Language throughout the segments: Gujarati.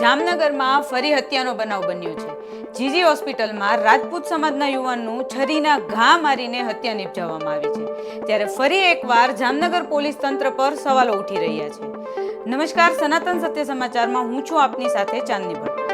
જામનગરમાં ફરી હત્યાનો બનાવ બન્યો છે. જીજી હોસ્પિટલમાં રાજપૂત સમાજના યુવાનનું છરીના ઘા મારીને હત્યા નિપજાવવામાં આવી છે. ત્યારે ફરી એકવાર જામનગર પોલીસ તંત્ર પર સવાલો ઉઠી રહ્યા છે. નમસ્કાર, સનાતન સત્ય સમાચારમાં હું છું આપની સાથે ચાંદની ભટ્ટ.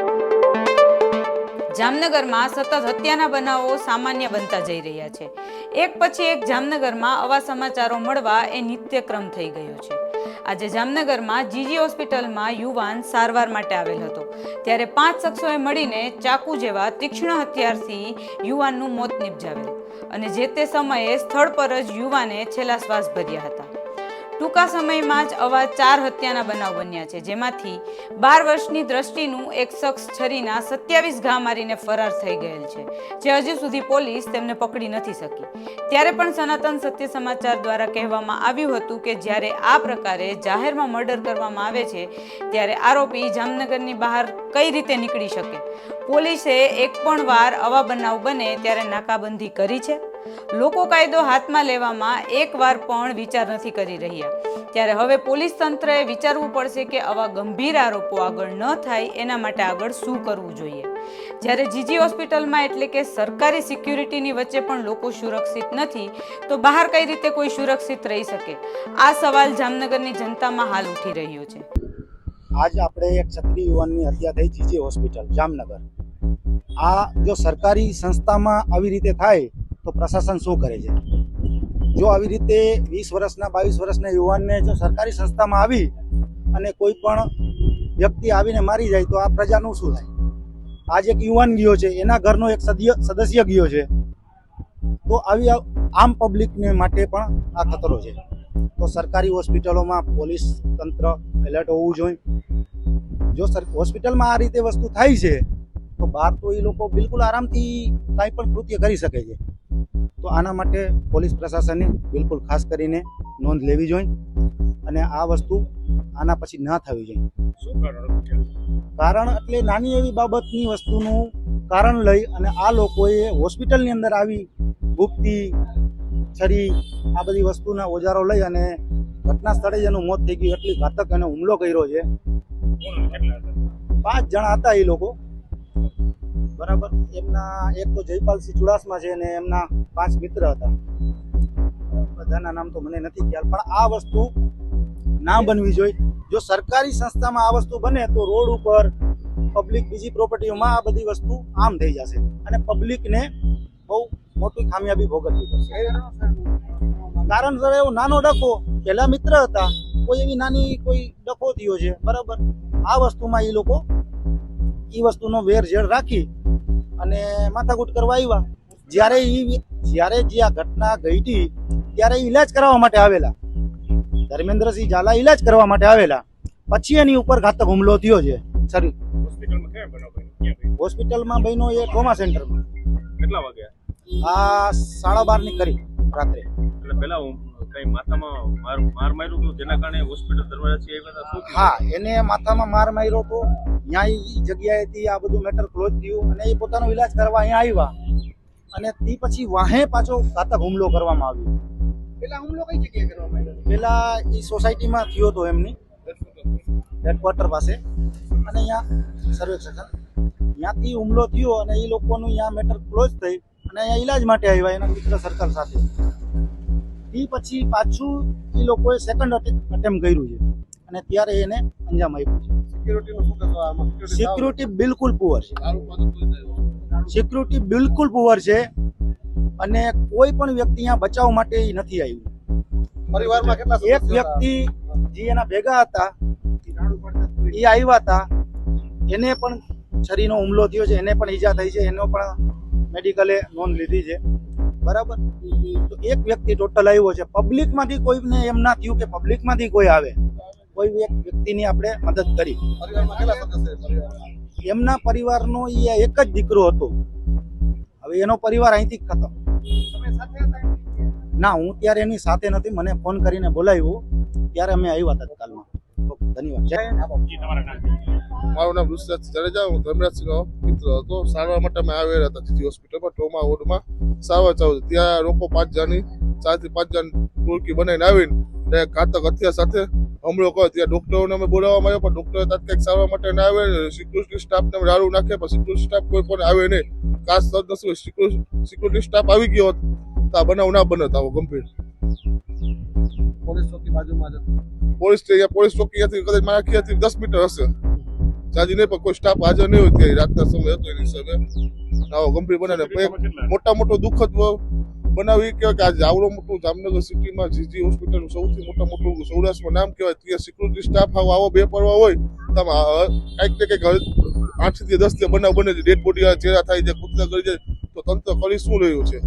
જામનગરમાં સતત હત્યાના બનાવો સામાન્ય બનતા જઈ રહ્યા છે. એક પછી એક જામનગરમાં આવા સમાચારો મળવા એ નિત્યક્રમ થઈ ગયો છે. આજે જામનગરમાં જીજી હોસ્પિટલમાં યુવાન સારવાર માટે આવેલ હતો. ત્યારે પાંચ શખ્સોએ મળીને ચાકુ જેવા તીક્ષ્ણ હથિયારથી યુવાનનું મોત નિપજાવેલ. અને જે તે સમયે સ્થળ પર જ યુવાને છેલ્લા શ્વાસ ભર્યા હતા. ટૂંકા સમયમાં જ આવા ચાર હત્યાના બનાવ બન્યા છે. જેમાંથી બાર વર્ષની દ્રષ્ટિનું એક શખ્સ છરીના સત્યાવીસ ઘા મારીને ફરાર થઈ ગયેલ છે, જે હજુ સુધી પોલીસ તેમને પકડી નથી શકી. ત્યારે પણ સનાતન સત્ય સમાચાર દ્વારા કહેવામાં આવ્યું હતું કે જ્યારે આ પ્રકારે જાહેરમાં મર્ડર કરવામાં આવે છે, ત્યારે આરોપી જામનગરની બહાર કઈ રીતે નીકળી શકે? પોલીસે એક પણ વાર આવા બનાવ બને ત્યારે નાકાબંધી કરી છે? લોકો કાયદો હાથમાં લેવામાં એકવાર પણ વિચાર નથી કરી રહ્યા. ત્યારે હવે પોલીસ તંત્રએ વિચારવું પડશે કે આવા ગંભીર આરોપો આગળ ન થાય, એના માટે આગળ શું કરવું જોઈએ? જ્યારે જીજી હોસ્પિટલમાં એટલે કે સરકારી સિક્યુરિટીની વચ્ચે પણ લોકો સુરક્ષિત નથી, તો બહાર કઈ રીતે કોઈ સુરક્ષિત રહી શકે? આ સવાલ જામનગરની જનતામાં હાલ ઉઠી રહ્યો છે. આજ આપણે એક છત્રી યુવાનની હત્યા થઈ જીજી હોસ્પિટલ, જામનગર. આ જો સરકારી સંસ્થામાં આવી રીતે થાય તો પ્રશાસન શું કરે છે? જો આવી રીતે વીસ વર્ષના, બાવીસ વર્ષના યુવાનને જો સરકારી સંસ્થામાં આવી અને કોઈ પણ વ્યક્તિ આવીને મારી જાય, તો આ પ્રજાનું શું થાય? આજ એક યુવાન ગયો છે, એના ઘરનો એક સદસ્ય ગયો છે. તો આવી આમ પબ્લિકને માટે પણ આ ખતરો છે. તો સરકારી હોસ્પિટલોમાં પોલીસ તંત્ર એલર્ટ હોવું જોઈએ. જો સર, હોસ્પિટલમાં આ રીતે વસ્તુ થાય છે, તો બહાર તો એ લોકો બિલકુલ આરામથી કાંઈ પણ કૃત્ય કરી શકે છે. તો આના માટે પોલીસ પ્રશાસને બિલકુલ ખાસ કરીને નોંધ લેવી જોઈએ અને આ વસ્તુ આના પછી ના થવી જોઈએ. શું કારણ કારણ એટલે નાની એવી બાબતની વસ્તુનું કારણ લઈ અને આ લોકોએ હોસ્પિટલની અંદર આવી ગુપ્તી છરી આ બધી વસ્તુના ઓજારો લઈ અને ઘટના સ્થળે જ એનું મોત થઈ ગયું. એટલી ઘાતક એનો હુમલો કર્યો છે. પાંચ જણા હતા એ લોકો. બરાબર? એમના એક તો જયપાલસિંહ ચુડાસમા છે અને એમના પાંચ મિત્ર હતા. બધાના નામ તો મને નથી ખ્યાલ, પણ આ વસ્તુ ના બનવી જોઈએ. જો સરકારી સંસ્થામાં આ વસ્તુ બને, તો રોડ ઉપર પબ્લિક બીજી પ્રોપર્ટીઓમાં આ બધી વસ્તુ આમ થઈ જશે અને પબ્લિકને બહુ મોટી ખામિયાબી ભોગવવી પડશે. કારણ સર, એવો નાનો ડખો, પહેલા મિત્ર હતા, કોઈ એવી નાની કોઈ ડખો થયો છે, બરાબર? આ વસ્તુમાં એ લોકો એ વસ્તુનો વેર ઝેર રાખી અને માથાકૂટ કરવા આવ્યા. જ્યારે ઈ જ્યારે જે આ ઘટના ઘટી ત્યારે ઈલાજ કરાવવા માટે આવેલા. ધર્મેન્દ્રસિંહ ઝાલા ઈલાજ કરવા માટે આવેલા. પછી એની ઉપર ઘાતક હુમલો થયો છે. સર? હોસ્પિટલમાં બહેનો એ ટ્રોમા સેન્ટરમાં. કેટલા વાગ્યા? આ સાડા બારની કરી. રાત્રે. એટલે પેલા કઈ માથામાં માર માર માર્યું હતું જેના કારણે હોસ્પિટલ દરવાજાથી આવ્યા હતા શું હા એને માથામાં માર માર્યો તો ત્યાં એ જગ્યાએથી આ બધું મેટર ક્લોઝ થયું અને એ પોતાનો ઈલાજ કરવા અહીંયા આવ્યા. અને તે પછી વાહે પાછો ઘાતક હુમલો કરવામાં આવ્યો. પેલા હુમલો કઈ જગ્યાએ કરવામાં આવ્યો પેલા એ સોસાયટીમાં થયો હતો એમની હેડક્વાર્ટર પાસે. અને અહીંયા સર્વે ત્યાંથી હુમલો થયો અને એ લોકોનું અહીંયા મેટર ક્લોઝ થઈ. અને અહીંયા ઈલાજ માટે આવ્યા એના મિત્ર સર્કલ સાથે. એ પછી પાછું એ લોકોએ સેકન્ડ અટેમ્પ કર્યું છે. અને ત્યારે એને અંજામ આપ્યું છે. સિક્યુરિટી બિલકુલ પુઅર છે. સિક્યુરિટી બિલકુલ પુઅર છે. અને કોઈ પણ વ્યક્તિ અહીંયા બચાવ માટે નથી આવ્યું. પરિવારમાં કેટલા એક વ્યક્તિ જે એના ભેગા હતા. એ આવ્યા હતા. એને પણ છરીનો હુમલો થયો છે એને પણ ઈજા થઈ છે એનો પણ મેડિકલે નોંધ લીધી છે. બરાબર? તો એક વ્યક્તિ ટોટલ આવ્યો છે. પબ્લિકમાંથી કોઈને એમ ના થયું કે પબ્લિકમાંથી કોઈ આવે. કોઈ એક વ્યક્તિની આપણે મદદ કરી? એમના પરિવારનો એ એક જ દીકરો હતો. હવે એનો પરિવાર અહીંથી ખતમ? ના હું ત્યારે એની સાથે નથી. મને ફોન કરીને બોલાવ્યું. ત્યારે અમે આવ્યા હતા તત્કાલમાં ધન્યવાદ. મારું નામ ઋષિરાજ જાડેજા હું ધર્મરાજસિંહનો મિત્ર હતો. સારવાર માટે અમે આવેલા હતા જીજી હોસ્પિટલમાં ટ્રોમા વોર્ડમાં. સારવાર ચાલુ હતી. ત્યાં લોકો પાંચ જણની ચારથી પાંચ જણ ટોળકી બનાવીને આવીને ઘાતક હથિયાર સાથે હમણો કહો ત્યાં ડોક્ટરોને અમે બોલાવવામાં આવ્યો પણ ડોક્ટર તાત્કાલિક સારવાર માટે ના આવે સિક્યુરિટી સ્ટાફને અમે રાડું નાખે પણ સિક્યુરિટી સ્ટાફ કોઈ પણ આવે નહીં. ખાસ સદનસીબે સિક્યુરિટી સ્ટાફ આવી ગયો હોત તો આ બનાવ ના બનત આવો ગંભીર. પોલીસ ચોકી બાજુમાં પોલીસ પોલીસ ચોકી હતી કદાચ મારા ખ્યાલથી દસ મીટર હશે. જાજી નહીં પણ કોઈ સ્ટાફ હાજર નહીં હોય ત્યાં રાતના સમય હતો એની હિસાબે આવો ગંભીર બનાવે મોટા મોટો દુઃખદ બનાવી કહેવાય કે આજે આવડો મોટું જામનગર સિટીમાં જીજી હોસ્પિટલ સૌથી મોટા મોટું સૌરાષ્ટ્રમાં નામ કહેવાય ત્યાં સિક્યુરિટી સ્ટાફ આવો આવો બેપરવા હોય તો કાંઈક કંઈક ને કંઈક આઠથી દસથી બનાવ બને છે. ડેડ બોડી ચહેરા થાય છે કૂદતા કરી જાય તો તંત્ર કરી શું રહ્યું છે?